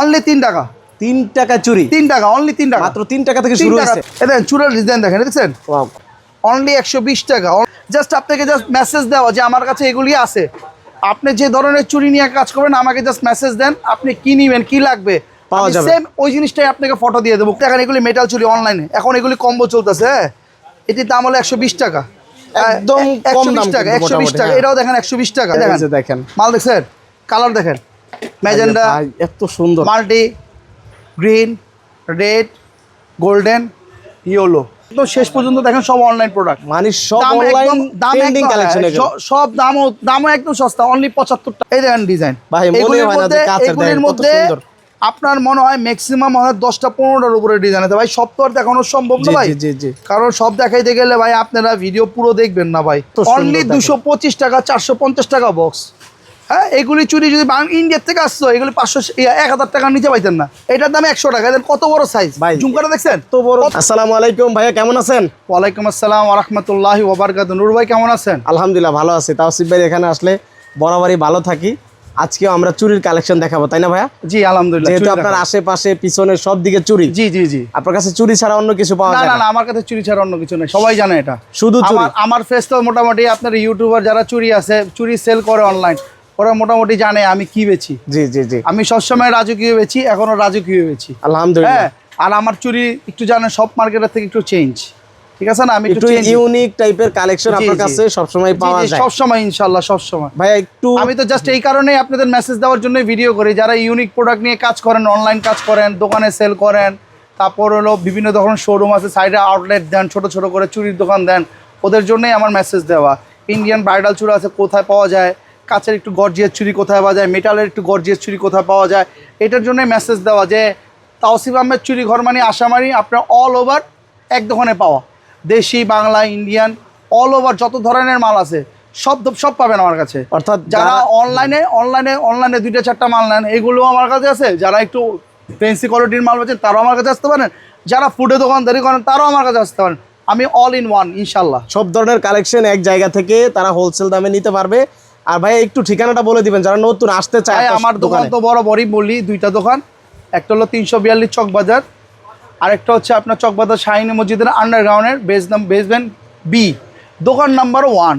Only তিন টাকা। তিন টাকা চুরি। তিন টাকা অনলি তিন টাকা। মাত্র তিন টাকা থেকে শুরু হয়েছে। দেখেন চুরের ডিজাইন দেখেন দেখছেন. অনলি একশো বিশ টাকা। জাস্ট আপনাকে জাস্ট মেসেজ দেওয়া যে আমার কাছে এগুলি আছে। আপনি যে ধরনের চুরি নিয়ে কাজ করবেন আমাকে জাস্ট মেসেজ দেন আপনি কি নিবেন কি লাগবে? পাওয়া যাবে। সেম ওই জিনিসটাই আপনাকে ফটো দিয়ে দেবো। দেখেন এগুলি মেটাল চুরি অনলাইনে এখন এগুলি কম্বো চলতেছে হ্যাঁ? এটির দাম হলো একশো বিশ টাকা। একদম একশো কম দাম বিশ টাকা একশো বিশ টাকা। হ্যাঁ। এটাও দেখেন একশো বিশ টাকা। দেখেন। দেখেন। মাল দেখছেন? কালার দেখেন। ম্যাজেন্ডা এত সুন্দর। Multi green red golden yellow. তো শেষ পর্যন্ত দেখেন সব অনলাইন প্রোডাক্ট মানে সব অনলাইন দাম ট্রেন্ডিং একদম কালেকশন সব দামও দামও একদম সস্তা অনলি পঁচাত্তর টাকা এই দেখেন ডিজাইন ভাই, মনে হয় না যে কাঁচের দেখেন, কত মধ্যে সুন্দর। আপনার মনে হয় ম্যাক্সিমাম হয় দশটা পনেরোটার উপরে ডিজাইন আছে। ভাই সব তো আর দেখানো সম্ভব না ভাই। কারণ সব দেখাইতে গেলে ভাই আপনারা ভিডিও পুরো দেখবেন না ভাই। অনলি। দুশো পঁচিশ টাকা চারশো পঞ্চাশ টাকা বক্স হ্যাঁ এগুলি চুরি যদি ইন্ডিয়ার থেকে আসতো এগুলি পাঁচশো এক হাজার টাকার নিচে পাইতেন না। এটার দাম একশো টাকা এদের কত বড় সাইজ ভাই। ঝুমকাটা দেখছেন? তো বড় আসসালামু আলাইকুম ভাইয়া কেমন আছেন? ওয়ালাইকুম আসসালাম রহমতুল্লাহ ওবরকাত নূর ভাই কেমন আছেন? আলহামদুলিল্লাহ ভালো আছি। তাওসিফ ভাই এখানে আসলে বরাবরই ভালো থাকি। আজকেও আমরা চুরির কালেকশন দেখাবো তাই না ভাইয়া? জি আলহামদুলিল্লাহ যেহেতু আপনার আশেপাশে পিছনে সব দিকে চুরি। জি জি জি। আপনার কাছে চুরি ছাড়া অন্য কিছু পাওয়া যায় না না? আমার কাছে চুরি ছাড়া অন্য কিছু নেই সবাই জানে এটা। শুধু আমার ফেস তো মোটামুটি আপনার ইউটিউবার যারা চুরি আছে চুরি সেল করে অনলাইন ওরা মোটামুটি জানে আমি কি বেছি জি জি জি। আমি সবসময় রাজকীয় বেচি এখনও রাজকীয় বেচি। আলহামদুলিল্লাহ। হ্যাঁ আর আমার চুরি একটু জানেন সব মার্কেটের থেকে একটু চেঞ্জ ঠিক আছে না? আমি একটু একটু ইউনিক টাইপের কালেকশন জি, আপনার জি। কাছে সবসময় পাওয়া যায়। সব সময় ইনশাল্লাহ সব সময় ভাইয়া একটু আমি তো জাস্ট এই কারণেই আপনাদের মেসেজ দেওয়ার জন্য ভিডিও করি। যারা ইউনিক প্রোডাক্ট নিয়ে কাজ করেন অনলাইন কাজ করেন দোকানে সেল করেন তারপর হলো বিভিন্ন ধরনের শোরুম আছে সাইডে আউটলেট দেন ছোট ছোট করে চুরির দোকান দেন ওদের জন্যই আমার মেসেজ দেওয়া। ইন্ডিয়ান ব্রাইডাল চুড়ি আছে কোথায় পাওয়া যায়? কাছের একটু গর্জিয়াস চুরি কোথায় পাওয়া যায় মেটালের একটু গর্জিয়াস ছুরি কোথায় পাওয়া যায় এটার জন্যই মেসেজ দেওয়া যে তাওসিফ আহমেদ চুরি ঘর মানে আসামারি আপনার অল ওভার এক দোকানে পাওয়া। দেশি বাংলা ইন্ডিয়ান অল ওভার যত ধরনের মাল আছে সব সব পাবেন আমার কাছে। অর্থাৎ যারা অনলাইনে অনলাইনে অনলাইনে দুইটা চারটা মাল নেন এগুলো আমার কাছে আছে। যারা একটু ফেন্সি কোয়ালিটির মাল বেচেন তারাও আমার কাছে আসতে পারেন। যারা ফুডে দোকানদারি করেন তারাও আমার কাছে আসতে পারেন। আমি অল ইন ওয়ান ইনশাল্লাহ সব ধরনের কালেকশন এক জায়গা থেকে তারা হোলসেল দামে নিতে পারবে। আর ভাই একটু ঠিকানাটা বলে দিবেন যারা নতুন আসতে চায় আমার দোকান। তো বড় বড়ই বলি দুইটা দোকান। একটা হলো তিনশো বিয়াল্লিশ চকবাজার আরেকটা হচ্ছে আপনার চকবাজার শাহিনী মসজিদের আন্ডারগ্রাউন্ডের বেস নাম বেসবেন বি দোকান নাম্বার ওয়ান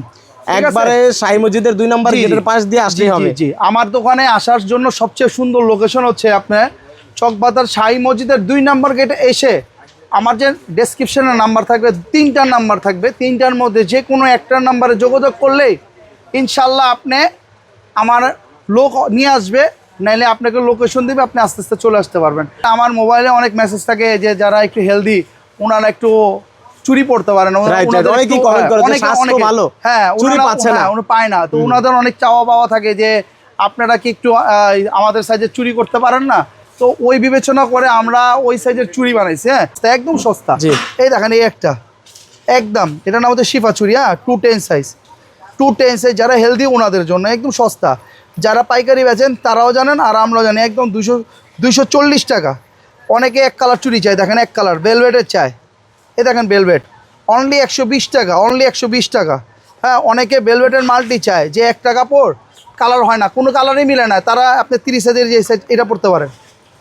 একবারে শাহী মসজিদের দুই নম্বর। গেটের পাশ দিয়ে আসলেই হবে। জি। আমার দোকানে আসার জন্য সবচেয়ে সুন্দর লোকেশন হচ্ছে আপনার চকবাজার শাহী মসজিদের দুই নাম্বার গেটে এসে আমার যে ডেসক্রিপশনের নাম্বার থাকবে তিনটা নাম্বার থাকবে। তিনটার মধ্যে যে কোনো একটার নাম্বারে যোগাযোগ করলেই ইনশাল্লাহ আপনি আমার লোক নিয়ে আসবে নাইলে আপনাকে লোকেশন দিবে আপনি আস্তে আস্তে চলে আসতে পারবেন। আমার মোবাইলে অনেক মেসেজ থাকে যে যারা একটু হেলদি ওনারা একটু চুরি পড়তে পারেন হ্যাঁ ওনারা-। হ্যাঁ, পায় না। তো ওনাদের অনেক চাওয়া পাওয়া থাকে যে আপনারা কি একটু আমাদের সাইজে চুরি করতে পারেন না? তো ওই বিবেচনা করে আমরা ওই সাইজের চুরি বানাইছি হ্যাঁ? একদম সস্তা। এই দেখেন এই একটা। একদম। এটার নাম হচ্ছে শিফা চুরি হ্যাঁ? Two ten size two ten size যারা হেলদি ওনাদের জন্য একদম সস্তা। যারা পাইকারি বেচেন তারাও জানেন আর আমরাও জানি একদম দুশো দুশো চল্লিশ টাকা। অনেকে এক কালার চুরি চায় দেখেন এক কালার বেলভেটের চায়। এ দেখেন বেলভেট অনলি একশো বিশ টাকা অনলি একশো বিশ টাকা। হ্যাঁ অনেকে বেলভেটের মালটি চায় যে একটা কাপড় কালার হয় না কোনো কালারই মিলে না তারা আপনি তিরিশ হাজার যে সাইজ এটা পড়তে পারেন।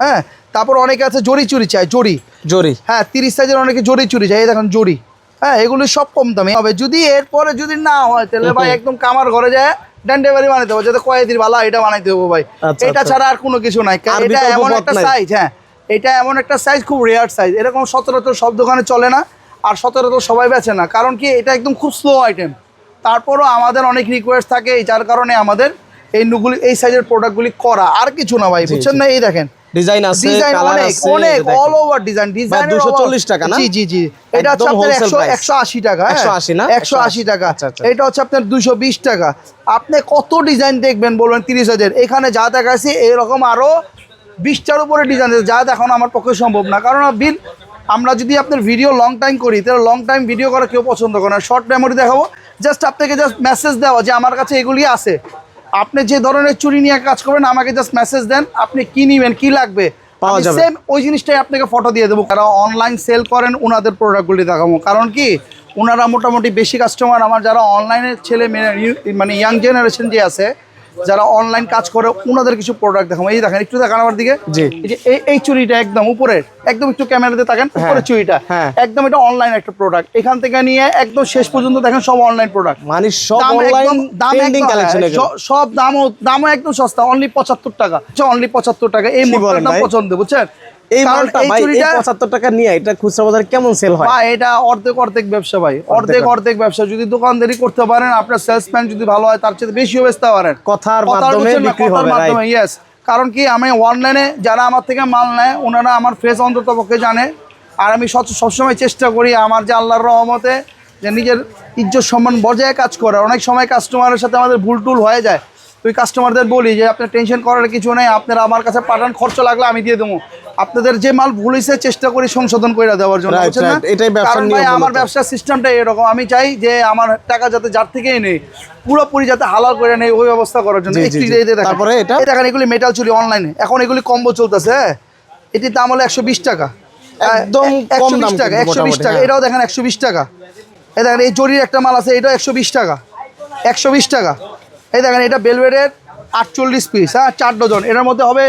হ্যাঁ তারপর অনেকে আছে জরি চুরি চায় জরি জরি হ্যাঁ তিরিশ সাইজের অনেকে জরি চুরি চায় এই দেখেন জরি হ্যাঁ এগুলো সব কম দামে। হবে যদি এরপরে যদি না হয় তাহলে ভাই একদম কামার ঘরে যায় ড্যান্ডেবারি বানাইতে হবে যাতে কয়েদির বালা এটা বানাইতে হবে ভাই। আচ্ছা, এটা আচ্ছা। ছাড়া আর কোনো কিছু নাই। এটা এমন একটা সাইজ হ্যাঁ। এটা এমন একটা সাইজ খুব রেয়ার সাইজ এরকম সচরাচর সব দোকানে চলে না আর সচরাচর সবাই বেচে না। কারণ কি এটা একদম খুব স্লো আইটেম তারপরও আমাদের অনেক রিকোয়েস্ট থাকে যার কারণে আমাদের এই নুগুলি এই সাইজের প্রোডাক্টগুলি করা। আর কিছু না ভাই বুঝছেন না? এই দেখেন ডিজাইন আছে ডিজাইন অনেক আছে অনেক এই অল ওভার ডিজাইন ডিজাইন 240 টাকা না? জি জি জি। এটা হচ্ছে আপনার wholesale একশো price। একশো আশি টাকা 180 না? একশো আশি টাকা। আচ্ছা, আচ্ছা। এটা হচ্ছে আপনার দুশো বিশ টাকা। আপনি কত ডিজাইন দেখবেন বলবেন তিরিশ হাজার? এখানে যা দেখাচ্ছি এরকম আরও বিশটার উপরে ডিজাইন আছে। যা দেখানো আমার পক্ষে সম্ভব না। কারণ বিল আমরা যদি আপনার ভিডিও লং টাইম করি তাহলে লং টাইম ভিডিও করা কেউ পছন্দ করে না। শর্ট মেমোরি দেখাবো। জাস্ট আপনাকে জাস্ট মেসেজ দেওয়া যে আমার কাছে এগুলি আছে। আপনি যে ধরনের চুরি নিয়ে কাজ করবেন আমাকে জাস্ট মেসেজ দেন আপনি কি নিবেন কি লাগবে পাওয়া যাবে। সেম ওই জিনিসটাই আপনাকে ফটো দিয়ে দেবো যারা অনলাইন সেল করেন ওনাদের প্রোডাক্টগুলি দেখাবো কারণ কি ওনারা মোটামুটি বেশি কাস্টমার আমার যারা অনলাইনের ছেলে মেয়ে মানে ইয়াং জেনারেশন যে আছে যারা অনলাইন কাজ করে ওনাদের কিছু প্রোডাক্ট দেখাবো। এই দেখেন একটু দেখান আমার দিকে। জি। এই চুরিটা একদম উপরে একদম একটু ক্যামেরাতে থাকেন উপরের চুরিটা হ্যাঁ। একদম এটা অনলাইন একটা প্রোডাক্ট এখান থেকে নিয়ে একদম শেষ পর্যন্ত দেখেন সব অনলাইন প্রোডাক্ট মানে সব অনলাইন একদম দাম একদম হ্যাঁ, সব দামও দামও একদম সস্তা অনলি পঁচাত্তর টাকা। অনলি পঁচাত্তর টাকা। এই ভাই? পছন্দ বুঝছেন? এই কারণ মালটা ভাই 75 টাকা নিয়ে এটা খুচরা বাজারে কেমন সেল হয়? বা এটা অর্ধেক অর্ধেক ব্যবসা ভাই অর্ধেক অর্ধেক ব্যবসা। যদি দোকানদারি করতে পারেন আপনার সেলসম্যান যদি ভালো হয় তার চেয়ে বেশিও বেচতে পারেন। কথার মাধ্যমে বিক্রি হবে মাধ্যমে ইয়েস কারণ কি আমি অনলাইনে যারা আমার থেকে মাল নেয় ওনারা আমার ফেস অন্তত পক্ষে জানে। আর আমি সব- সবসময় চেষ্টা করি আমার যে আল্লাহর রহমতে যে নিজের ইজ্জত সম্মান বজায় কাজ করে অনেক সময় কাস্টমারের সাথে আমাদের ভুল টুল হয়ে যায়। তুই কাস্টমারদের বলি যে আপনার টেনশন করার কিছু নেই আপনারা আমার কাছে পাঠান খরচ লাগলে আমি দিয়ে দেবো। আপনাদের যে মাল ভুল হয়েছে চেষ্টা করি সংশোধন করে দেওয়ার জন্য. এটাই ব্যবসার কারণ ভাই আমার ব্যবসার সিস্টেমটা এরকম। আমি চাই যে আমার টাকা যাতে যার থেকেই নেই পুরোপুরি যাতে হালাল করে নেই ওই ব্যবস্থা করার জন্য। তারপরে এটা? দেখেন এগুলি মেটাল চুরি অনলাইনে এখন এগুলি কম্বো চলতেছে হ্যাঁ? এটির দাম হলো একশো বিশ টাকা। একদম একশো বিশ টাকা একশো বিশ টাকা। হ্যাঁ। এটাও দেখেন একশো বিশ টাকা। এই দেখেন এই জরির একটা মাল আছে এটাও একশো বিশ টাকা। একশো বিশ টাকা। এই দেখেন এটা বেলভেডের আটচল্লিশ পিস হ্যাঁ চার ডজন এটার মধ্যে হবে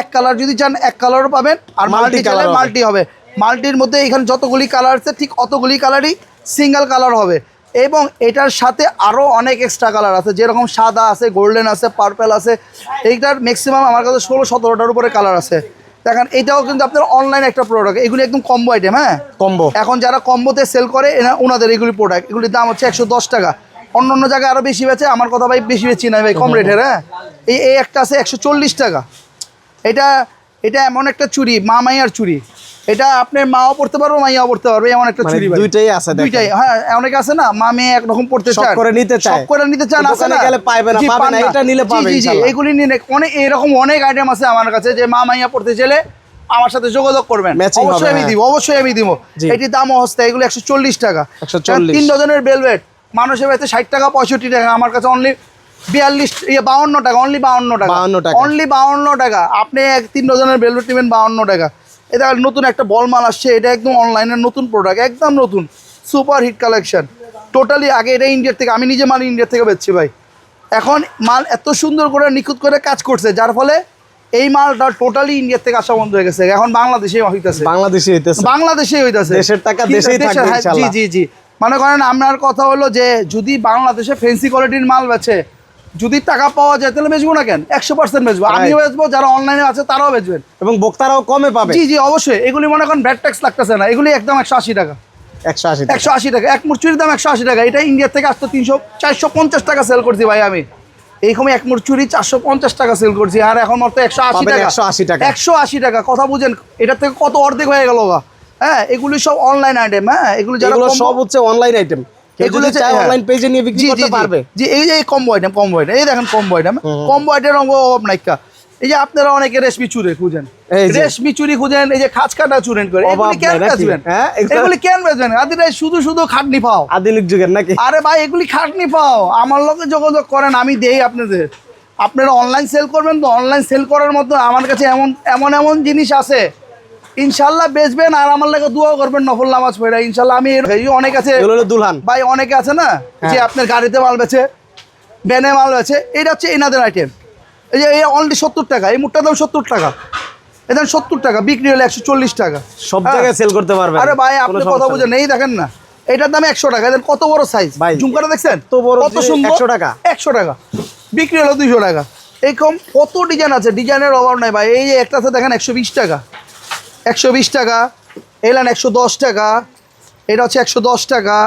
এক কালার যদি চান এক কালারও পাবেন আর মাল্টি কালার। মাল্টি হবে। মাল্টির মধ্যে এখানে যতগুলি কালার আছে ঠিক অতগুলি কালারই সিঙ্গেল কালার হবে। এবং এটার সাথে আরও অনেক এক্সট্রা কালার আছে যেরকম সাদা আছে গোল্ডেন আছে পার্পেল আছে। এইটার ম্যাক্সিমাম আমার কাছে ষোলো সতেরোটার উপরে কালার আছে। দেখেন এটাও কিন্তু আপনার অনলাইন একটা প্রোডাক্ট এগুলি একদম কম্বো আইটেম হ্যাঁ? কম্বো এখন যারা কম্বোতে সেল করে এনা ওনাদের এগুলি প্রোডাক্ট এগুলির দাম হচ্ছে একশো দশ টাকা। অন্য অন্য জায়গায় আরও বেশি বেচে আমার কথা ভাই বেশি বেচি না ভাই কম রেটের হ্যাঁ? এই এই একটা আছে একশো চল্লিশ টাকা। এটা এটা এমন একটা চুরি মা মাইয়ার চুরি। এটা আপনার মাও পড়তে পারবে মাইয়াও পড়তে পারবে এমন একটা মানে চুরি দুইটাই আছে দুইটাই হ্যাঁ অনেকে আছে না মা মেয়ে একরকম পড়তে চান করে নিতে চায়। শখ করে নিতে চান আছে না? গেলে পাইবে না, পাবে না, এটা নিলে পাবে জি, জি, এগুলি নিয়ে অনেক এরকম অনেক আইটেম আছে আমার কাছে যে মা মাইয়া পড়তে চাইলে আমার সাথে যোগাযোগ করবেন। অবশ্যই আমি হ্যাঁ। দিব অবশ্যই আমি দিব। এটির দামও হস্তে এগুলো একশো চল্লিশ টাকা। 140 তিন ডজনের বেলভেট মানুষের বাড়িতে ষাট টাকা পঁয়ষট্টি টাকা আমার কাছে অনলি বিয়াল্লিশ ইয়ে বাউন্ন টাকা অনলি বাউন্ন টাকা। 52 টাকা। অনলি বাউন্ন টাকা। আপনি এক তিন ডজনের বেলভেট নেবেন বাউন্ন টাকা। এটা নতুন একটা বল মাল আসছে এটা একদম অনলাইনের নতুন প্রোডাক্ট একদম নতুন। সুপার হিট কালেকশন টোটালি আগে এটা ইন্ডিয়ার থেকে আমি নিজে মাল ইন্ডিয়ার থেকে বেচছি ভাই। এখন মাল এত সুন্দর করে নিখুঁত করে কাজ করছে যার ফলে এই মালটা টোটালি ইন্ডিয়ার থেকে আসা বন্ধ হয়ে গেছে। এখন বাংলাদেশে হইতেছে। বাংলাদেশি হইতেছে। বাংলাদেশে হইতাছে। দেশের টাকা দেশেই থাকবে হ্যাঁ, জি জি জি। মনে করেন আপনার কথা হলো যে যদি বাংলাদেশে ফেন্সি কোয়ালিটির মাল বেচে যদি টাকা পাওয়া যায় তাহলে বেচবো না কেন? একশো পার্সেন্ট বেচবো। আমিও বেচবো যারা অনলাইনে আছে তারাও বেচবেন। এবং বক্তারাও কমে পাবে। জি জি অবশ্যই। এগুলি মনে করেন ব্যাট ট্যাক্স লাগতেছে না। এগুলি একদম একশো আশি টাকা। একশো আশি টাকা। একশো আশি টাকা। এক মুরচুরির দাম একশো আশি টাকা। এটা ইন্ডিয়া থেকে আসতো তিনশো চারশো পঞ্চাশ টাকা সেল করছি ভাই আমি। এই সময় এক মুরচুরি চারশো পঞ্চাশ টাকা সেল করছি। আর এখন মাত্র একশো আশি টাকা। 180 টাকা। একশো আশি টাকা। কথা বুঝেন এটার থেকে কত অর্ধেক হয়ে গেল গা। হ্যাঁ এগুলি সব অনলাইন আইটেম হ্যাঁ এগুলো যারা এগুলো সব হচ্ছে অনলাইন আইটেম এগুলো এগুলো চাই। অনলাইন পেজে নিয়ে বিক্রি করতে। পারবে। জি এই যে কম্বো আইটেম কম্বো আইটেম এই দেখেন কম্বো আইটেম কম্বো আইটেম অভাব নাইকা এই যে আপনারা অনেকে রেশমি চুরে খুঁজেন। রেশমি চুরি খুঁজেন এই যে খাঁচ কাটা চুরেন করে এগুলি কেন? বেচবেন? হ্যাঁ, এগুলি কেন বেচবেন? আদিরাই শুধু শুধু খাটনি পাও। আধুনিক যুগের নাকি? আরে ভাই এগুলি খাটনি পাও। আমার লোকে যোগাযোগ করেন আমি দেই আপনাদের। আপনারা অনলাইন সেল করবেন তো অনলাইন সেল করার মতো আমার কাছে এমন এমন এমন জিনিস আছে। ইনশাল্লাহ বেচবেন আর আমার লাগে দোয়া করবেন নফল নামাজ পড়ে। ইনশাল্লাহ আমি অনেক আছে। দুলহান। ভাই অনেকে আছে না? হ্যাঁ। যে আপনার গাড়িতে মাল বেছে ব্যানে মাল বেছে এটা হচ্ছে এনাদের আইটেম এই যে এই অনলি সত্তর টাকা এই মুটটার দাম সত্তর টাকা। এটা সত্তর টাকা বিক্রি হলে একশো চল্লিশ টাকা। সব হ্যাঁ। জায়গায় সেল করতে পারবে আরে ভাই আপনি কথা বুঝেন এই দেখেন না এটার দাম একশো টাকা এদের কত বড় সাইজ ভাই, ঝুমকাটা দেখছেন? এত বড় কত সুন্দর? 100 টাকা? একশো টাকা। বিক্রি হলো দুইশো টাকা। এরকম কত ডিজাইন আছে? ডিজাইনের অভাব নাই ভাই। এই যে একটা আছে দেখেন একশো বিশ টাকা। একশো বিশ টাকা, এলান একশো দশ টাকা, এটা হচ্ছে একশো দশ টাকা,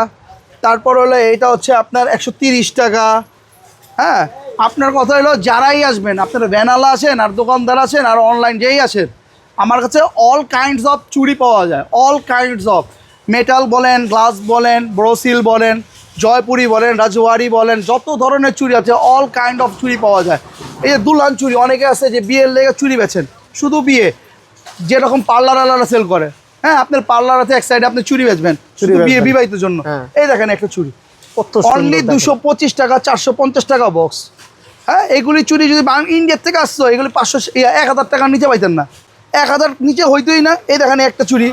তারপর হলো এটা হচ্ছে আপনার একশো তিরিশ টাকা হ্যাঁ? আপনার কথা হলো যারাই আসবেন, আপনারা ভ্যানালা আছেন, আর দোকানদার আছেন, আর অনলাইন যেই আছেন, আমার কাছে অল কাইন্ডস অফ চুড়ি পাওয়া যায় অল কাইন্ডস অফ মেটাল বলেন গ্লাস বলেন ব্রোসিল বলেন, জয়পুরি বলেন, রাজওয়ারি বলেন, যত ধরনের চুড়ি আছে অল কাইন্ড অফ চুড়ি পাওয়া যায়। এই যে দুলহান চুড়ি, অনেকে আছে যে বিয়ের লেগে চুড়ি বেছেন, শুধু বিয়ে। যেরকম পার্লার আলারা সেল করে। হ্যাঁ আপনার পার্লার আছে এক সাইডে আপনি চুরি বেচবেন শুধু বিয়ে বিবাহিত জন্য। হ্যাঁ। এই দেখেন একটা কত অনলি দুশো পঁচিশ টাকা চারশো পঞ্চাশ টাকা বক্স হ্যাঁ এগুলি চুরি যদি ইন্ডিয়ার থেকে আসতো এগুলি পাঁচশো এক হাজার টাকার নিচে পাইতেন না। এক হাজার নিচে হইতোই না। এই দেখেন একটা চুরি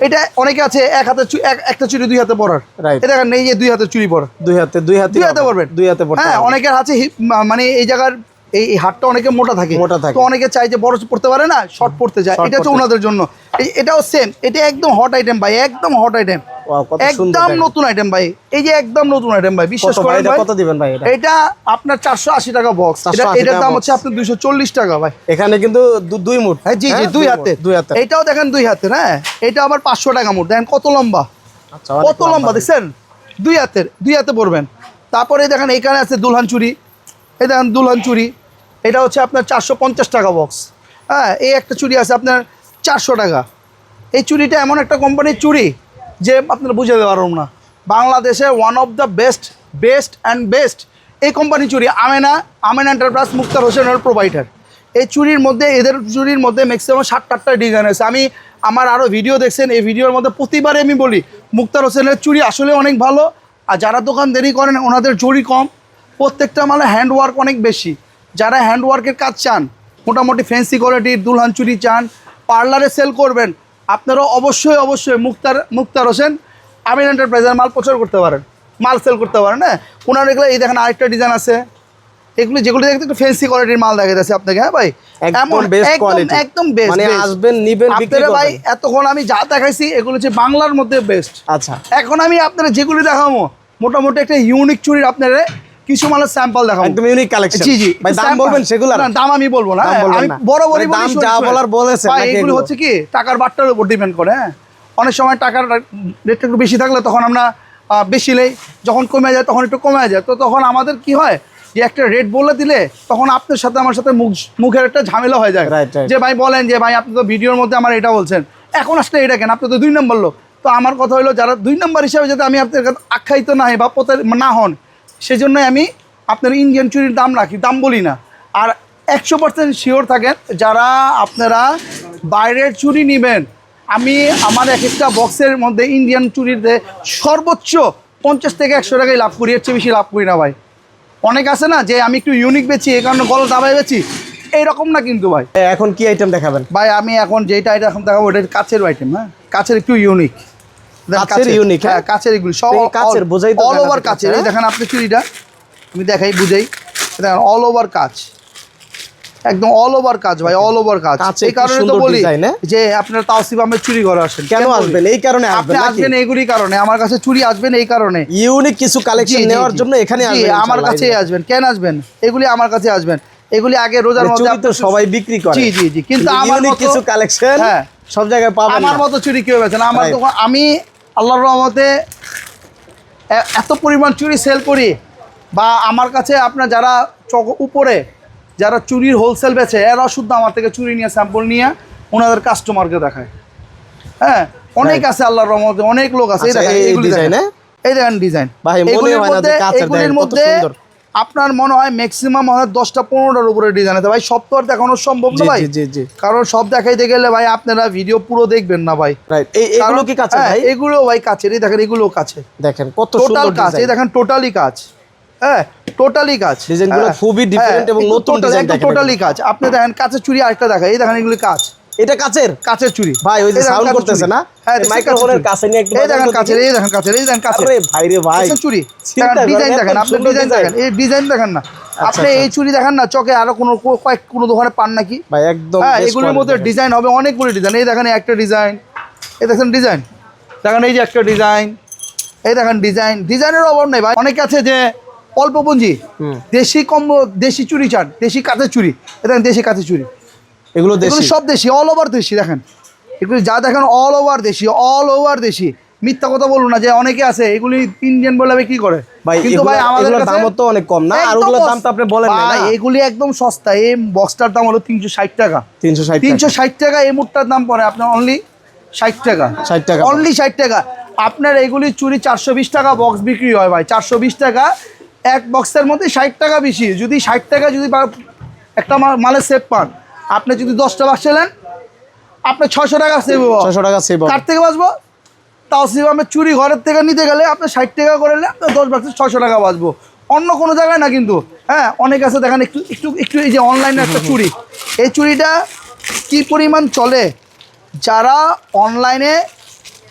এটা অনেকে আছে এক হাতে এক- একটা চুরি দুই হাতে পরার. এটা দেখেন এই যে দুই হাতে চুরি পরা। দুই হাতে দুই হাতে দুই হাতে পরবেন। দুই হাতে হ্যাঁ অনেকের আছে মানে এই জায়গার এই হাতটা অনেকে মোটা থাকে। মোটা থাকে। তো অনেকে চাই যে বড় পড়তে পারে না শর্ট পড়তে যায়। এটা হচ্ছে ওনাদের জন্য। এটাও সেম এটা একদম হট আইটেম ভাই একদম হট আইটেম একদম নতুন আইটেম ভাই। এই যে একদম নতুন আইটেম ভাই বিশ্বাস করেন ভাই কত দিবেন ভাই এটা? এটা আপনার চারশো আশি টাকা বক্স 480 এটার দাম হচ্ছে আপনার দুইশো চল্লিশ টাকা ভাই। এখানে কিন্তু দুই মুঠ। হ্যাঁ জি জি দুই হাতে। দুই হাতে। এটাও দেখেন দুই হাতে হ্যাঁ। এটা আবার পাঁচশো টাকা মোট দেখেন কত লম্বা। আচ্ছা কত লম্বা দেখছেন? দুই হাতের দুই হাতে পড়বেন তারপরে দেখেন এখানে আছে দুলহান চুরি। এই দেখেন দুলহান চুরি। এটা হচ্ছে আপনার চারশো পঞ্চাশ টাকা বক্স হ্যাঁ এই একটা চুরি আছে আপনার চারশো টাকা। এই চুরিটা এমন একটা কোম্পানির চুরি যে আপনারা বুঝাতে পারবেন না। বাংলাদেশে one of the best best and best এই কোম্পানি চুরি আমেনা, আমেন এন্টারপ্রাইজ মুক্তার হোসেনের প্রোভাইডার এই চুরির মধ্যে, এদের চুরির মধ্যে ম্যাক্সিমাম ষাট আটটা ডিজাইন আছে। আমি আমার আরও ভিডিও দেখছেন, এই ভিডিওর মধ্যে প্রতিবারে আমি বলি, মুক্তার হোসেনের চুরি আসলে অনেক ভালো। আর যারা দোকান দেরি করেন, ওনাদের চুরি কম। প্রত্যেকটা মালে হ্যান্ডওয়ার্ক অনেক বেশি। যারা হ্যান্ডওয়ার্কের কাজ চান মোটামুটি ফ্যান্সি কোয়ালিটির দুলহান চুরি চান পার্লারে সেল করবেন আপনারা অবশ্যই অবশ্যই মুক্তার মুক্তার হোসেন আমিন এন্টারপ্রাইজের মাল প্রচার করতে পারেন। মাল সেল করতে পারেন হ্যাঁ? ওনার এগুলো এই দেখেন আরেকটা ডিজাইন আছে। এগুলো যেগুলো দেখতে একটু ফ্যান্সি কোয়ালিটির মাল দেখা যাচ্ছে আপনাকে হ্যাঁ ভাই? একদম best একদম বেস্ট মানে আসবেন, নিবেন, আপনারা ভাই এতক্ষণ আমি যা দেখাইছি এগুলো হচ্ছে বাংলার মধ্যে বেস্ট আচ্ছা। এখন আমি আপনারা যেগুলি দেখাবো মোটামুটি একটা ইউনিক চুরির আপনারা কিছু মালের স্যাম্পল দেখাবো। একদম ইউনিক কালেকশন জি জি ভাই দাম বলবেন সেগুলো না দাম আমি বলব না। হ্যাঁ, আমি বড় বড় দাম যা বলার বলেছেন নাকি এগুলো? হচ্ছে কি টাকার বাট্টার উপর ডিপেন্ড করে হ্যাঁ? অনেক সময় টাকার রেটটা একটু বেশি থাকলে তখন আমরা বেশি নেই। যখন কমে যায় তখন একটু কমে যায়। তো তখন আমাদের কি হয় যে একটা রেট বলে দিলে তখন আপনার সাথে আমার সাথে মুখ মুখের একটা ঝামেলা হয়ে যায়. যে ভাই বলেন যে ভাই আপনি তো ভিডিওর মধ্যে আমার এটা বলছেন। এখন আসলে এটা কেন? আপনি তো দুই নম্বর লোক। তো আমার কথা হলো যারা দুই নম্বর হিসাবে যাতে আমি আপনার আখ্যায়িত না হই বা না হন সেজন্যই আমি আপনার ইন্ডিয়ান চুরির দাম রাখি দাম বলি না। আর একশো পার্সেন্ট শিওর থাকেন যারা আপনারা বাইরের চুরি নেবেন আমি আমার এক একটা বক্সের মধ্যে ইন্ডিয়ান চুরিতে সর্বোচ্চ পঞ্চাশ থেকে একশো টাকায় লাভ করি এর চেয়ে বেশি লাভ করি না ভাই। অনেক আছে না যে আমি একটু ইউনিক বেচি এই কারণে গলা দাবাই বেচি এইরকম না কিন্তু ভাই। এখন কি আইটেম দেখাবেন? ভাই আমি এখন যেটা আইটেম এখন দেখাবো ওটা কাছের আইটেম হ্যাঁ? কাছের একটু ইউনিক কাচের unique, হ্যাঁ? হ্যাঁ কাছের এগুলি সব কাচের, বোঝাই অল ওভার কাচের কাচের, এই দেখেন আপনি চুরিটা আমি দেখাই বুঝাই। দেখেন অল ওভার একদম অল ওভার কাজ ভাই অল ওভার কাজ। এই কারণে তো বলি হ্যাঁ? যে আপনার তাওসিফ আহমেদ চুরি করে আসেন। কেন আসবেন? এই কারণে আপনি আসবেন এইগুলি কারণে আমার কাছে চুরি আসবেন এই কারণে। ইউনিক কিছু কালেকশন নেওয়ার জন্য এখানে আসবেন আমার। কাছেই আসবেন। কেন আসবেন? এগুলি আমার কাছে আসবেন। এগুলি আগে রোজার এই মধ্যে তো সবাই বিক্রি করে। জি জি জি কিন্তু আমার মতো কিছু কালেকশন হ্যাঁ। সব জায়গায় পাবেন আমার মতো চুরি কেউ বেছে না। আমার আমি আল্লাহর রহমতে এত পরিমাণ চুরি সেল করি বা আমার কাছে আপনার যারা চক উপরে যারা চুরির হোলসেল বেছে এরা শুদ্ধ আমার থেকে চুরি নিয়ে স্যাম্পল নিয়ে ওনাদের কাস্টমারকে দেখায়। হ্যাঁ অনেক আছে আল্লাহর রহমতে অনেক লোক আছে। এই আচ্ছা, দেখেন এই। হ্যাঁ? এই দেখেন ডিজাইন এগুলির মধ্যে আপনার মনে হয় ম্যাক্সিমাম হয় দশটা পনেরোটার উপরে ডিজাইন আছে। ভাই সব তো আর দেখানো সম্ভব না ভাই। জি জি কারণ সব দেখাইতে গেলে ভাই আপনারা ভিডিও পুরো দেখবেন না ভাই। এগুলো কি কাছে হ্যাঁ, ভাই? এগুলো ভাই কাছে এই দেখেন এগুলো কাছে। দেখেন কত টোটাল কাজ এই দেখেন টোটালি কাজ। হ্যাঁ টোটালি কাজ। ডিজাইনগুলো হ্যাঁ, খুবই different হ্যাঁ, এবং নতুন টোটালি কাজ। আপনি দেখেন কাছের চুরি আরেকটা দেখা এই দেখেন এগুলি কাজ। এটা কাচের? কাছের চুরি ভাই, ওই যে কাচের করতেছে না? হ্যাঁ কাচের কাছে নিয়ে একটু এই দেখেন করতে এই দেখেন কাছের এই দেখেন কাছের আরে ভাই রে ভাই চিন্তা ডিজাইন দেখেন আপনি ডিজাইন দেখেন এই ডিজাইন দেখেন না। আপনি আচ্ছা। এই চুরি দেখেন না চকে আরও কোনো কয়েক কোনো দোকানে পান নাকি? ভাই একদম হ্যাঁ এগুলোর মধ্যে ডিজাইন হবে অনেকগুলো ডিজাইন এই দেখেন একটা ডিজাইন এই দেখেন ডিজাইন দেখেন এই যে একটা ডিজাইন এই দেখেন ডিজাইন ডিজাইনের অভাব নেই ভাই। অনেকে আছে যে অল্প পুঁজি দেশি কম দেশি চুরি চান দেশি কাঁচের চুরি এ দেখেন দেশি কাঁচের চুরি এগুলো দেশি। সব দেশি অল ওভার দেশি দেখেন। এগুলি যা দেখেন অল ওভার দেশি অল ওভার দেশি। মিথ্যা কথা বলুন না যে অনেকে আছে এগুলি ইন্ডিয়ান বলে কি করে? ভাই কিন্তু ভাই আমাদের দামও তো অনেক কম না? আর ওগুলোর দাম তো আপনি বলেন না? এগুলি একদম সস্তা। এই বক্সটার দাম হলো তিনশো ষাট টাকা। 360 তিনশো ষাট টাকা এই মুটটার দাম পড়ে আপনার অনলি ষাট টাকা। 60 টাকা অনলি ষাট টাকা। আপনার এগুলি চুরি চারশো বিশ টাকা বক্স বিক্রি হয় ভাই। চারশো বিশ টাকা এক বক্সের মধ্যে ষাট টাকা বেশি। যদি ষাট টাকা যদি একটা মালের সেভ পান আপনি যদি দশটা বাক্স নেন আপনি ছশো টাকা সেভ হবে। 600 টাকা সেভ কার থেকে বাঁচবো? তাও সেভ আমি চুরি ঘরের থেকে নিতে গেলে আপনি ষাট টাকা করে নিলে আপনার দশ বাক্সে ছশো টাকা বাঁচবো। অন্য কোনো জায়গায় না কিন্তু হ্যাঁ অনেক আছে দেখেন একটু একটু একটু এই যে অনলাইনে একটা চুরি। এই চুরিটা কি পরিমাণ চলে? যারা অনলাইনে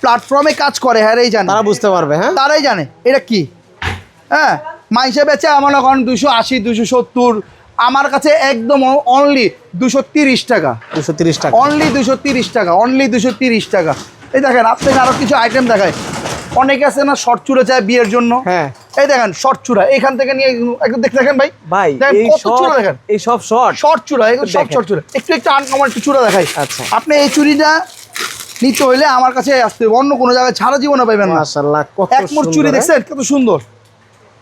প্ল্যাটফর্মে কাজ করে হ্যাঁ এই জানে। তারা বুঝতে পারবে হ্যাঁ? তারাই জানে। এটা কি? হ্যাঁ মাইসে বেচে আমার এখন দুশো আশি দুশো সত্তর আমার কাছে একদম অনলি দুশো তিরিশ টাকা। দুশো তিরিশ টাকা। অনলি দুশো তিরিশ টাকা অনলি দুশো তিরিশ টাকা। এই দেখেন আপনাকে আরও কিছু আইটেম দেখায় অনেকে আছে না শর্ট চুড়ে চায় বিয়ের জন্য। হ্যাঁ। এই দেখেন শর্ট চূড়া। এখান থেকে নিয়ে একদম দেখতে দেখেন ভাই। ভাই দেখেন এই কত সব চূড়া দেখেন। এই সব শর্ট শর্ট চূড়া এগুলো সব শর্ট চূড়া। একটু একটু আনকমন একটু চূড়া দেখাই। আচ্ছা। আপনি এই চুড়িটা নিতে হইলে আমার কাছে আসতে হবে। অন্য কোনো জায়গায় ছাড়া জীবনে পাইবেন না। মাশাআল্লাহ কত এক মোট চুড়ি দেখছেন? কত সুন্দর।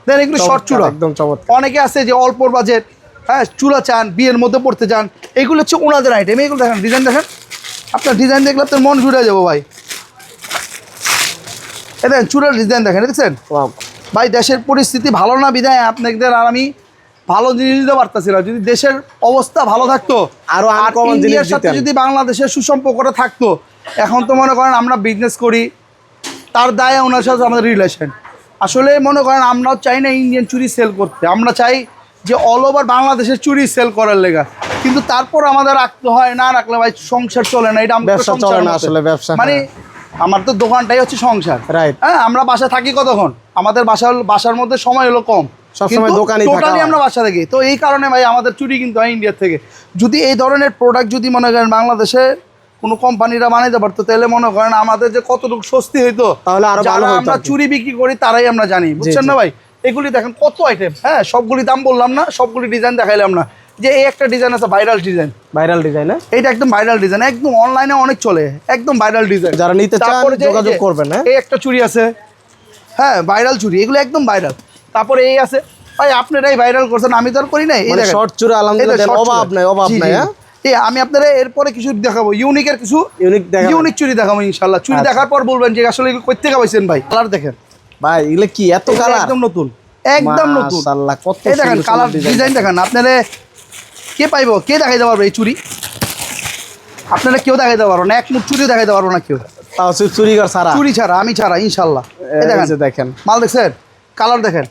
দেখেন এগুলো শর্ট চূড়া। একদম চমৎকার। অনেকে আছে যে অল্প বাজেট হ্যাঁ চুলা চান বিয়ের মধ্যে পড়তে চান এগুলো হচ্ছে ওনাদের আইটেম এগুলো দেখেন ডিজাইন দেখেন। আপনার ডিজাইন দেখলে আপনার মন জুড়ে যাব ভাই। এ দেখেন চূড়ার ডিজাইন দেখেন দেখছেন? ভাই দেশের পরিস্থিতি ভালো না বিদায় আপনাদের আর আমি ভালো জিনিস দিতে পারতেছি না। যদি দেশের অবস্থা ভালো থাকতো আরও ইন্ডিয়ার সাথে যদি বাংলাদেশের সুসম্পর্কটা থাকতো এখন তো মনে করেন আমরা বিজনেস করি তার দায়ে ওনার সাথে আমাদের রিলেশন আসলে মনে করেন আমরাও চাই না ইন্ডিয়ান চুরি সেল করতে আমরা চাই যে অল ওভার বাংলাদেশের চুরি সেল করার লেগা। কিন্তু তারপর আমাদের রাখতে হয় না রাখলে ভাই সংসার চলে না এটা ব্যবসা চলে না আসলে, ব্যবসা, মানে আমার তো দোকানটাই হচ্ছে সংসার। রাইট হ্যাঁ আমরা বাসায় থাকি কতক্ষণ? আমাদের বাসা বাসার মধ্যে সময় হলো কম। সবসময় দোকানেই থাকা টোটালি আমরা বাসা থাকি। তো এই কারণে ভাই আমাদের চুরি কিন্তু হয় ইন্ডিয়ার থেকে। যদি এই ধরনের প্রোডাক্ট যদি মনে করেন বাংলাদেশে কোনো কোম্পানিরা বানাইতে পারতো তাহলে মনে করেন আমাদের যে কতটুকু স্বস্তি হইতো। তাহলে আরও ভালো আমরা চুরি বিক্রি করি তারাই আমরা জানি। বুঝছেন না ভাই? এগুলি দেখেন কত আইটেম হ্যাঁ সবগুলি দাম বললাম না সবগুলি ডিজাইন দেখাইলাম না। যে এই একটা ডিজাইন আছে ভাইরাল ডিজাইন ভাইরাল ডিজাইন এইটা একদম ভাইরাল ডিজাইন একদম অনলাইনে অনেক চলে একদম ভাইরাল ডিজাইন যারা নিতে চান, যোগাযোগ করবেন, হ্যাঁ? এই একটা চুড়ি আছে হ্যাঁ ভাইরাল চুড়ি এগুলো একদম ভাইরাল তারপরে এই আছে ভাই আপনারাই ভাইরাল করছেন আমি তো আর করি নাই এই মানে দেখেন। short চূড়া আলহামদুলিল্লাহ অভাব নাই, অভাব নাই, হ্যাঁ? এই আমি আপনারা এরপরে কিছু দেখাবো ইউনিকের কিছু ইউনিক ইউনিক চুড়ি দেখাবো ইনশাল্লাহ চুড়ি আচ্ছা। দেখার পর বলবেন যে আসলে কই থেকে পাইছেন ভাই? কালার দেখেন। ভাই এগুলো কি এত কালার একদম নতুন একদম নতুন। মাশাআল্লাহ কত দেখেন কালার ডিজাইন দেখেন আপনারা কে পাইবো কে দেখাইতে পারবে এই চুড়ি আপনারা কেউ দেখাইতে পারব না এক মুঠ চুড়ি দেখাইতে পারব না কেউ। তাও চুরি কর সারা চুরি ছাড়া আমি ছাড়া এই দেখেন দেখেন। মাল দেখছেন? কালার দেখেন।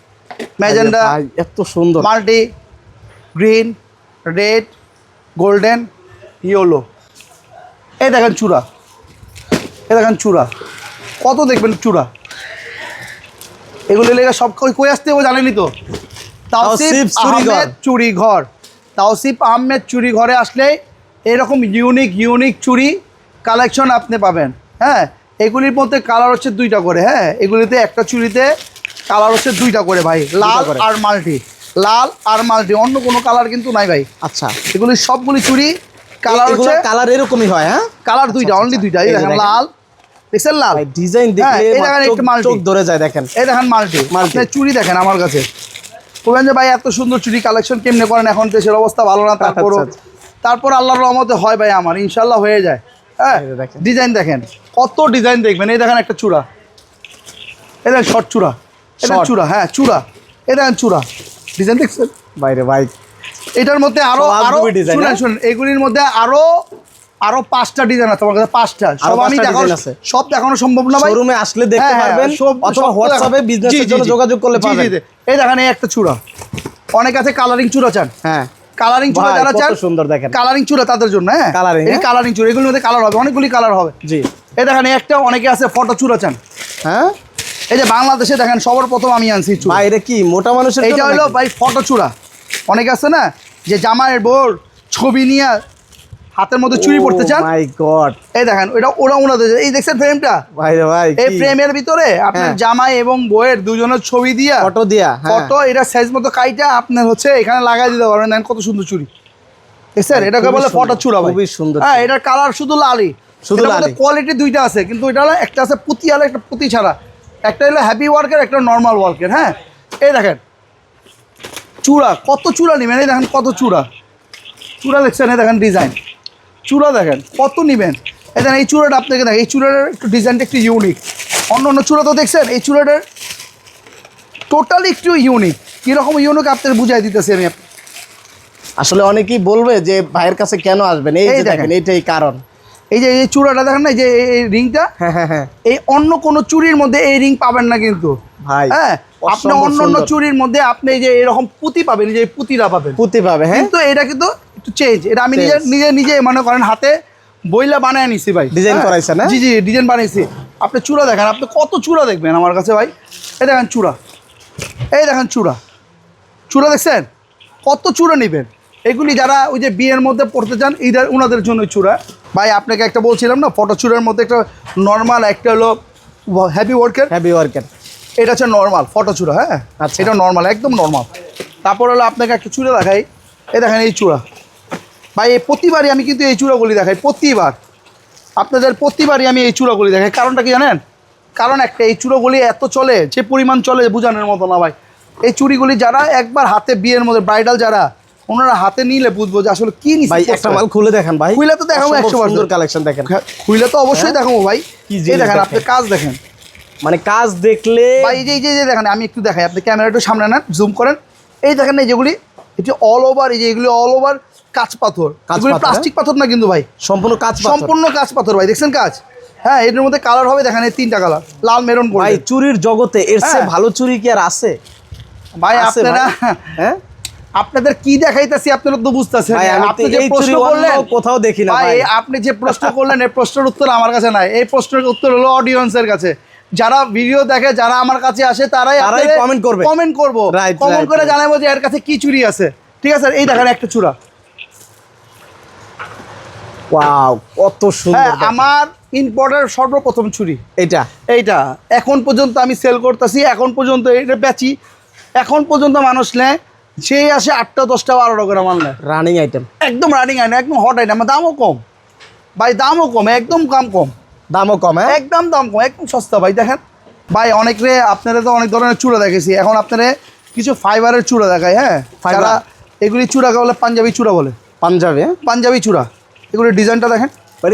ম্যাজেন্ডা এত সুন্দর। Multi green red golden yellow. এই দেখেন চূড়া। এই দেখেন চূড়া। কত দেখবেন চূড়া? এগুলো লেগে সব কই কই আসতে ও জানেনি তো? তাওসিফ। আহমেদ চুরি ঘর। তাওসিফ আহমেদ চুরি ঘরে আসলে এরকম ইউনিক ইউনিক চুরি কালেকশন আপনি পাবেন। হ্যাঁ এগুলির মধ্যে কালার হচ্ছে দুইটা করে। হ্যাঁ এগুলিতে একটা চুরিতে কালার হচ্ছে দুইটা করে ভাই। লাল আর মাল্টি। লাল আর মাল্টি অন্য কোনো কালার কিন্তু নাই ভাই। আচ্ছা। এগুলি সবগুলি চুরি কালার হচ্ছে কালার এরকমই হয় হ্যাঁ? কালার দুইটা অনলি দুইটা। এই এই দেখেন দেখেন। লাল দেখছেন লাল? ডিজাইন হ্যাঁ, দেখলে এই দেখেন চোখ- একটু multi। ধরে যায় দেখেন। এই দেখেন মাল্টি। চুরি দেখেন আমার কাছে। বলবেন যে ভাই এত সুন্দর কালেকশন কেমনে করেন? এখন দেশের অবস্থা ভালো না তারপরও আচ্ছা, তারপর আল্লাহর রহমতে হয় ভাই আমার ইনশাল্লাহ হয়ে যায়। হ্যাঁ। ডিজাইন দেখেন। কত ডিজাইন দেখবেন? এই দেখেন একটা চূড়া। এই দেখেন শর্ট চূড়া। এটা চূড়া হ্যাঁ চূড়া। এই দেখেন চূড়া। ডিজাইন দেখছেন? বাইরে ভাই। এটার মধ্যে আরও আরও শুনেন হ্যাঁ? শুনেন এগুলির মধ্যে আরও আরও পাঁচটা ডিজাইন আছে আমার কাছে পাঁচটা। সব আমি দেখানো আছে। সব দেখানো সম্ভব না ভাই। শোরুমে আসলে দেখতে হ্যাঁ, হ্যাঁ, পারবেন সব- অথবা হোয়াটসঅ্যাপে। বিজনেসের জন্য যোগাযোগ করলে পাবেন। এই দেখেন এই একটা চূড়া। অনেক আছে কালারিং চূড়া চান। হ্যাঁ। কালারিং চূড়া যারা চান সুন্দর দেখেন। কালারিং চূড়া তাদের জন্য হ্যাঁ? Colouring, এই হ্যাঁ? কালারিং চূড়া এগুলোর মধ্যে কালার হবে অনেকগুলি কালার হবে। জি। এই দেখেন এই একটা অনেকে আছে ফটো চূড়া চান। হ্যাঁ? এই যে বাংলাদেশে দেখেন সবার প্রথম আমি আনছি চূড়া। এটা কি মোটা মানুষের জন্য হলো ভাই ফটো চূড়া। অনেকে আছে না যে জামাইয়ের বোর ছবি নিয়ে হাতের মধ্যে চুরি পড়তে চান? মাই গড এই দেখেন ওটা ওরা ওনাদের এই দেখছেন ফ্রেমটা ভাই রে ভাই এই ফ্রেমের ভিতরে আপনার হ্যাঁ। জামাই এবং বইয়ের দুজনের ছবি দিয়া ফটো দিয়া হ্যাঁ। ফটো এটা সাইজ মতো কাইটা আপনার হচ্ছে এখানে লাগাই দিতে পারবেন। দেখেন কত সুন্দর চুরি। স্যার এটাকে বলে ফটো চূড়া খুবই সুন্দর হ্যাঁ এটার কালার শুধু লালই। শুধু। কোয়ালিটি দুইটা আছে কিন্তু এটা হলো একটা আছে পুঁতি আলো একটা পুঁতি ছাড়া। একটা হলো হ্যাপি ওয়ার্কের একটা নর্মাল ওয়ার্কের হ্যাঁ? এই দেখেন চূড়া কত চূড়া নেবেন? এই দেখেন কত চূড়া। চূড়া দেখছেন এই দেখেন ডিজাইন চূড়া দেখেন কত নেবেন? এই দেখেন এই চূড়াটা আপনাকে দেখেন এই চূড়াটার একটু ডিজাইনটা একটু ইউনিক অন্য অন্য চূড়া তো দেখছেন এই চূড়াটার টোটালি একটু ইউনিক কীরকম ইউনিক আপনাদের বুঝাই দিতেছি আমি। আসলে অনেকেই বলবে যে ভাইয়ের কাছে কেন আসবেন? এই যে দেখেন। এইটাই কারণ। এই যে এই চূড়াটা দেখেন না এই যে এই- রিংটা হ্যাঁ হ্যাঁ হ্যাঁ। এই অন্য কোনো চুরির মধ্যে এই রিং পাবেন না কিন্তু। ভাই হ্যাঁ আপনি অন্য অন্য চুরির মধ্যে আপনি এই যে এরকম পুঁতি পাবেন এই যে এই পুঁতিটা পাবেন। পুঁতি পাবে হ্যাঁ। কিন্তু এটা কিন্তু চেঞ্জ এটা আমি নিজে নিজে নিজে মনে করেন হাতে বইলা বানায় নিছি ভাই। ডিজাইন হ্যাঁ। করাইছেন, হ্যাঁ? জি জি ডিজাইন বানাইছি। আপনি চূড়া দেখেন আপনি কত চূড়া দেখবেন আমার কাছে ভাই? এই দেখেন চূড়া। এই দেখেন চূড়া। চূড়া দেখছেন? কত চূড়া নেবেন? এগুলি যারা ওই যে বিয়ের মধ্যে পড়তে চান এদের ওনাদের জন্য চূড়া। ভাই আপনাকে একটা বলছিলাম না ফটো চূড়ার মধ্যে একটা নর্মাল একটা হলো হ্যাপি ওয়ার্কের হ্যাপি ওয়ার্কের এটা হচ্ছে নর্মাল ফটো চূড়া হ্যাঁ? আচ্ছা। এটা নর্মাল একদম নর্মাল তারপর হলো আপনাকে একটা চূড়া দেখাই। এই দেখেন এই চূড়া। ভাই এই প্রতিবারই আমি কিন্তু এই চূড়াগুলি দেখাই প্রতিবার। আপনাদের প্রতিবারই আমি এই চূড়াগুলি দেখাই। কারণটা কি জানেন? কারণ একটা এই চূড়াগুলি এত চলে যে পরিমাণ চলে বোঝানোর মতো না ভাই। এই চুড়িগুলি যারা একবার হাতে বিয়ের মধ্যে ব্রাইডাল যারা ওনারা হাতে নিলে বুঝব যে আসলে কি ভাই একটা মাল খুলে দেখেন ভাই। খুলে তো দেখাবো 100% সুন্দর কালেকশন দেখেন। খুলে তো অবশ্যই দেখাবো ভাই। এই দেখেন। আপনি কাজ দেখেন। মানে কাজ দেখলে ভাই এই যে এই যে- যে দেখেন আমি একটু দেখাই। আপনি ক্যামেরা একটু সামনে নেন জুম করেন। এই দেখেন এই যেগুলি এটি অল ওভার এই যে এগুলি অল ওভার কাঁচ পাথর। কাঁচ এগুলি পাথর, প্লাস্টিক পাথর না কিন্তু ভাই। সম্পূর্ণ পাথর। সম্পূর্ণ কাঁচ পাথর ভাই দেখছেন কাজ? হ্যাঁ এটার মধ্যে কালার হবে দেখেন এই তিনটা কালার লাল মেরুন ভাই চুরির জগতে এর চেয়ে হ্যাঁ। ভালো চুরি কি আর আছে? ভাই আপনারা হ্যাঁ? আপনাদের কি দেখাইতেছি আপনারা তো বুঝতেছেন। ভাই আপনি যে প্রশ্ন করলেন কোথাও দেখি না ভাই আপনি যে প্রশ্ন করলেন এই প্রশ্নের উত্তর আমার কাছে নাই। এই প্রশ্নের উত্তর হলো অডিয়েন্সের কাছে। যারা ভিডিও দেখে যারা আমার কাছে আসে তারাই comment করবে। কমেন্ট করব। কমেন্ট করে. জানাব যে এর কাছে কি চুরি আছে। ঠিক আছে? এই দেখেন একটা চূড়া। ওয়াও কত হ্যাঁ সুন্দর আমার ইম্পোর্টার সর্বপ্রথম চুরি এটা এইটা। এখন পর্যন্ত আমি সেল করতেছি এখন পর্যন্ত এটা বেচি। এখন পর্যন্ত মানুষ নেয় যে আসে আটটা দশটা বারোটা করে মাল নেয়। রানিং আইটেম একদম রানিং আইন একদম হট আইন আমার দামও কম। ভাই দামও কম একদম কাম কম। দামও কম হ্যাঁ? একদম দাম কম একদম সস্তা। ভাই দেখেন ভাই অনেকরে আপনারা তো অনেক ধরনের চূড়া দেখেছি। এখন আপনারা কিছু ফাইবারের চূড়া দেখায় হ্যাঁ? যারা এগুলি চূড়াকে বলে পাঞ্জাবি চূড়া বলে। পাঞ্জাবি হ্যাঁ? পাঞ্জাবি চূড়া। এগুলির ডিজাইনটা দেখেন।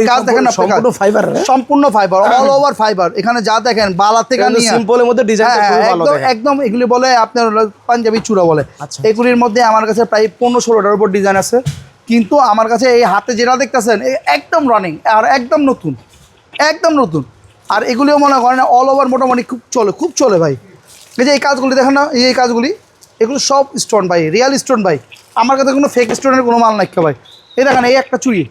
কাজ দেখেন সম্পূর্ণ- আপনি সম্পূর্ণ ফাইবার অল ওভার ফাইবার এখানে যা দেখেন বালা থেকে নিয়ে সিম্পলের মধ্যে ডিজাইনটা হ্যাঁ, একদম একদম এগুলি বলে আপনার পাঞ্জাবি চূড়া বলে। আচ্ছা। এগুলির মধ্যে আমার কাছে প্রায় পনেরো ষোলোটার উপর ডিজাইন আছে। কিন্তু আমার কাছে এই হাতে যেটা দেখতেছেন একদম রানিং আর একদম নতুন। একদম নতুন। আর এগুলিও মনে করেন অল ওভার মোটামুটি খুব চলে খুব চলে ভাই। এই যে এই কাজগুলি দেখেন না এই এই কাজগুলি এগুলো সব স্টোন ভাই রিয়াল স্টোন ভাই। আমার কাছে কোনো ফেক স্টোনের কোনো মাল নাই ভাই। এই দেখেন এই একটা চুড়ি।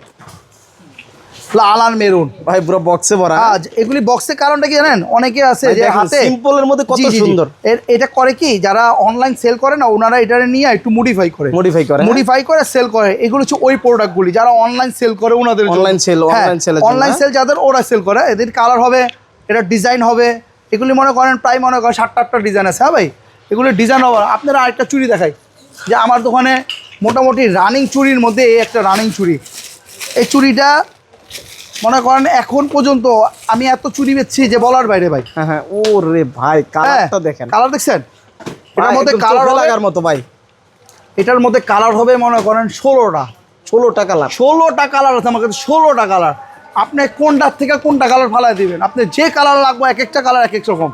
লাল আর মেরুন। ভাই পুরো বক্সে ভরা। আজ এগুলি বক্সের কারণটা কি জানেন? অনেকে আছে যে হাতে simple-এর মধ্যে কত। সুন্দর। এটা করে কি যারা অনলাইন সেল করে না ওনারা এটা নিয়ে একটু মডিফাই করে। মডিফাই করে হ্যাঁ? মডিফাই করে সেল করে। এগুলো হচ্ছে ওই প্রোডাক্টগুলি যারা অনলাইন সেল করে ওনাদের online sell এর জন্য, অনলাইন হ্যাঁ? সেল যাদের ওরা সেল করে। এদের কালার হবে এটা ডিজাইন হবে। এগুলি মনে করেন প্রায় মনে করেন সাতটা আটটা ডিজাইন আছে হ্যাঁ ভাই? এগুলি ডিজাইন হবে। আপনারা আরেকটা চুড়ি দেখাই। যে আমার দোকানে মোটামুটি রানিং চুরির মধ্যে এই একটা রানিং চুরি। এই চুরিটা মনে করেন এখন পর্যন্ত আমি এত চুরি বেচছি যে বলার বাইরে ভাই। হ্যাঁ হ্যাঁ ও রে ভাই কালারটা দেখেন। কালার দেখছেন? এটার মধ্যে কালার লাগার মতো ভাই। এটার মধ্যে কালার হবে মনে করেন ষোলোটা। ষোলোটা কালার ষোলোটা কালার আছে আমার কাছে ষোলোটা কালার আপনি কোনটার থেকে কোনটা কালার ফালাই দিবেন? আপনি যে কালার লাগবে এক একটা কালার এক এক রকম।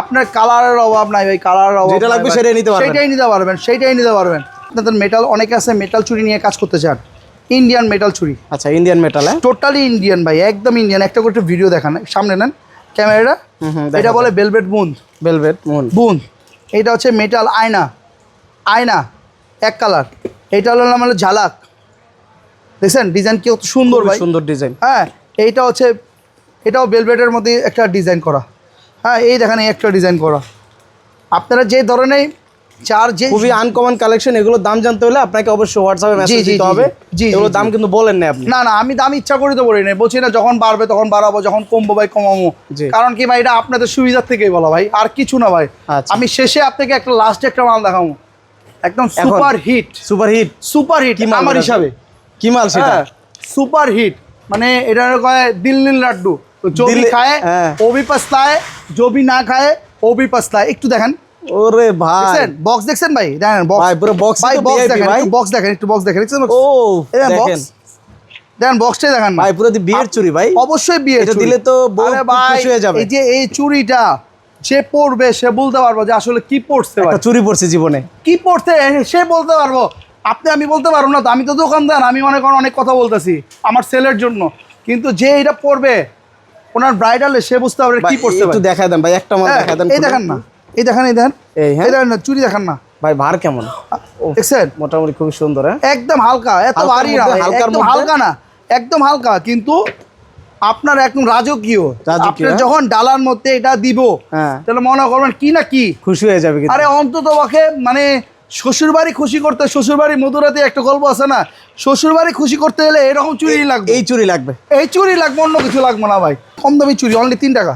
আপনার কালারের অভাব নাই ভাই কালারের অভাব যেটা লাগবে সেটাই নিতে পারবেন। সেটাই নিতে পারবেন সেটাই নিতে পারবেন। আপনাদের মেটাল অনেকে আছে মেটাল চুরি নিয়ে কাজ করতে চান। ইন্ডিয়ান মেটাল চুরি। আচ্ছা ইন্ডিয়ান মেটাল হ্যাঁ? টোটালি ইন্ডিয়ান ভাই একদম ইন্ডিয়ান একটা করে ভিডিও দেখান। সামনে নেন। ক্যামেরাটা এটা বলে বেলভেট বুন্দ বেলভেট মুন বুন এটা হচ্ছে মেটাল আয়না। আয়না এক কালার এটা হলো আমাদের ঝালাক। দেখছেন? ডিজাইন কি সুন্দর ভাই। সুন্দর ডিজাইন হ্যাঁ এইটা হচ্ছে এটাও বেলভেটের মধ্যে একটা ডিজাইন করা। হ্যাঁ এই দেখেন একটা ডিজাইন করা। আপনারা যে ধরনের চার্জে খুবই আনকমন কালেকশন এগুলোর দাম জানতে হলে আপনাকে অবশ্যই হোয়াটসঅ্যাপে মেসেজ দিতে হবে। জি এগুলো দাম কিন্তু বলেন না আপনি। না না আমি দাম ইচ্ছা করে তো বলি না বলছি না যখন বাড়বে তখন বাড়াবো যখন কমবো ভাই কমাবো। কারণ কি ভাই এটা আপনাদের সুবিধার থেকেই বলা ভাই আর কিছু না ভাই। আচ্ছা। আমি শেষে আপনাকে একটা লাস্ট একটা মাল দেখাবো। একদম super hit super hit super hit আমার হিসাবে। কি মাল সেটা? হ্যাঁ, সুপার হিট মানে এটা কয় দিল্লির লাড্ডু। তো জবি খায় হ্যাঁ। ও বি পাস্তায় জবি না খায় ও পাস্তায়। একটু দেখেন। ওরে ভাই। দেখছেন? বক্স দেখছেন ভাই? দেখেন বক্স ভাই পুরো বক্স ভাই বক্স দেখেন একটু বক্স দেখেন একটু বক্স দেখেন দেখছেন? ও দেখেন। দেখেন বক্সটাই দেখেন ভাই পুরো দি বিয়ের চুরি ভাই। অবশ্যই বিয়ে এটা দিলে তো বউ খুশি হয়ে যাবে। এই যে এই চুড়িটা যে পড়বে সে বলতে পারব যে আসলে কি পড়ছে ভাই। চুরি পড়ছে জীবনে। কি পড়তে সে বলতে পারব। আপনি আমি বলতে পারব না তো আমি তো দোকানদার আমি মনে করেন অনেক কথা বলতেছি আমার সেলের জন্য। কিন্তু যে এটা পড়বে ওনার ব্রাইডালে সে বুঝতে পারবে কি পড়ছে একটু দেখায় দেন ভাই একটা মাল হ্যাঁ, দেখায় দেন এই দেখেন না। এই দেখেন এই দেখেন। এই, হ্যাঁ? না চুরি দেখেন না। ভাই ভার কেমন? দেখছেন? মোটামুটি খুবই সুন্দর হ্যাঁ? একদম হালকা এত ভারী না একদম হালকা না একদম হালকা কিন্তু আপনার একদম রাজকীয়। আপনার হ্যাঁ? যখন ডালার মধ্যে এটা দিব হ্যাঁ। তাহলে মনে করবেন কি না কি? খুশি হয়ে যাবে আরে অন্তত মানে শ্বশুর বাড়ি খুশি করতে শ্বশুর বাড়ি মধুরাতে একটা গল্প আছে না শ্বশুর বাড়ি খুশি করতে গেলে এরকম চুরি লাগবে। এই চুরি লাগবে। এই চুরি লাগবে অন্য কিছু লাগবে না ভাই। কম দামি চুরি অনলি তিন টাকা।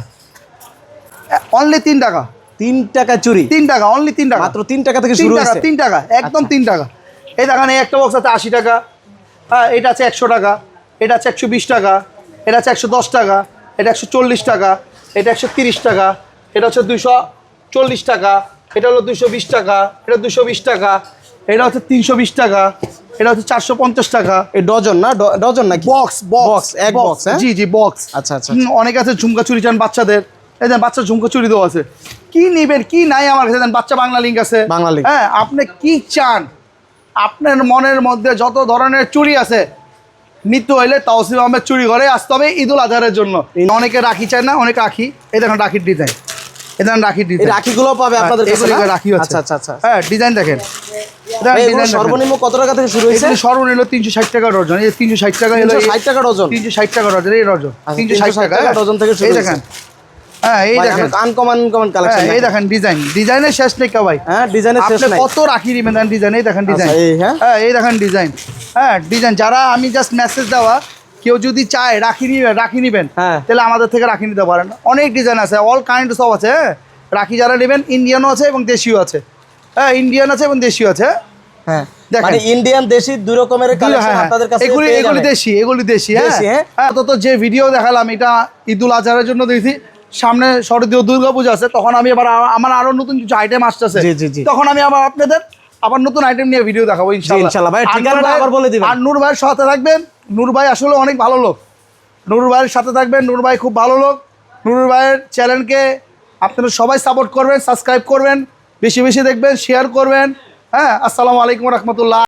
অনলি তিন টাকা। তিন টাকা চুরি। তিন টাকা অনলি তিন টাকা। মাত্র তিন টাকা থেকে শুরু টাকা তিন টাকা একদম তিন টাকা। এই দেখেন এই একটা বক্স আছে আশি টাকা। হ্যাঁ এটা আছে একশো টাকা। এটা আছে একশো বিশ টাকা। এটা আছে একশো দশ টাকা। এটা একশো চল্লিশ টাকা। এটা একশো তিরিশ টাকা। এটা হচ্ছে দুশো চল্লিশ টাকা। এটা হলো দুশো বিশ টাকা। এটা দুশো বিশ টাকা। এটা হচ্ছে তিনশো বিশ টাকা। এটা হচ্ছে চারশো পঞ্চাশ টাকা। এই ডজন না? ডজন নাকি? বক্স বক্স এক বক্স হ্যাঁ? জি জি বক্স আচ্ছা, আচ্ছা, হুম, অনেক আছে ঝুমকা চুরি চান বাচ্চাদের। এই বাচ্চা ঝুমকা চুরি দেওয়া আছে। কি নিবেন কি নাই আমার কাছে বাচ্চা বাংলা লিঙ্ক আছে। বাংলা link। হ্যাঁ আপনি কি চান? আপনার মনের মধ্যে যত ধরনের চুরি আছে নিত্য হইলে তাওসিফ আহমেদ চুরি করে আসতে হবে ঈদুল আজহারের জন্য। অনেকে রাখি চায় না অনেক রাখি। এই দেখেন রাখির ডিজাইন এই দেখেন রাখির ডিজাইন রাখিগুলো পাবে আপনাদের কাছে রাখি আচ্ছা আচ্ছা আচ্ছা। হ্যাঁ ডিজাইন দেখেন। সর্বনিম্ন কত টাকা থেকে শুরু হয়েছে? সর্বনিম্ন তিনশো ষাট টাকা ডজন। এই তিনশো ষাট টাকা 360 টাকা ডজন। তিনশো ষাট টাকা ডজন এই ডজন। আচ্ছা, তিনশো ষাট টাকা টাকা হ্যাঁ। ডজন থেকে শুরু দেখেন। হ্যাঁ এই দেখেন। আনকমন আনকমন কালেকশন এই দেখেন ডিজাইন ডিজাইনের শেষ নেই ভাই। হ্যাঁ ডিজাইনের শেষ নাই। কত রাখি ডিজাইন এই দেখেন ডিজাইন হ্যাঁ? হ্যাঁ এই দেখেন ডিজাইন হ্যাঁ ডিজাইন যারা আমি জাস্ট মেসেজ দেওয়া কেউ যদি চায় রাখি রাখি নিবেন হ্যাঁ। তাহলে আমাদের থেকে রাখি নিতে পারেন। অনেক ডিজাইন আছে অল কাইন্ড সব আছে হ্যাঁ। রাখি যারা নেবেন ইন্ডিয়ানও আছে এবং দেশীয় আছে। হ্যাঁ ইন্ডিয়ান আছে এবং দেশীয় আছে। হ্যাঁ? দেখেন। মানে ইন্ডিয়ান দেশি দুই রকমের কালেকশন হ্যাঁ, আপনাদের কাছে এগুলি এগুলি। দেশি এগুলি দেশি হ্যাঁ। তো যে ভিডিও দেখালাম এটা ঈদুল আজহারের জন্য দিয়েছি। সামনে শরদীয় দুর্গা পূজা আছে তখন আমি আবার আমার আরও নতুন কিছু আইটেম আসতেছে। তখন আমি আবার আপনাদের আবার নতুন আইটেম নিয়ে ভিডিও দেখাবো ইনশাআল্লাহ। ইনশাআল্লাহ। ভাই, ঠিকানাটা আবার বলে দিবেন। আর নূর ভাইয়ের সাথে থাকবেন। নূর ভাই আসলে অনেক ভালো লোক। নূর ভাইয়ের সাথে থাকবেন নূর ভাই খুব ভালো লোক। নূর ভাইয়ের চ্যানেলকে আপনারা সবাই সাপোর্ট করবেন সাবস্ক্রাইব করবেন বেশি বেশি দেখবেন শেয়ার করবেন। হ্যাঁ আসসালামু আলাইকুম রহমতুল্লাহ।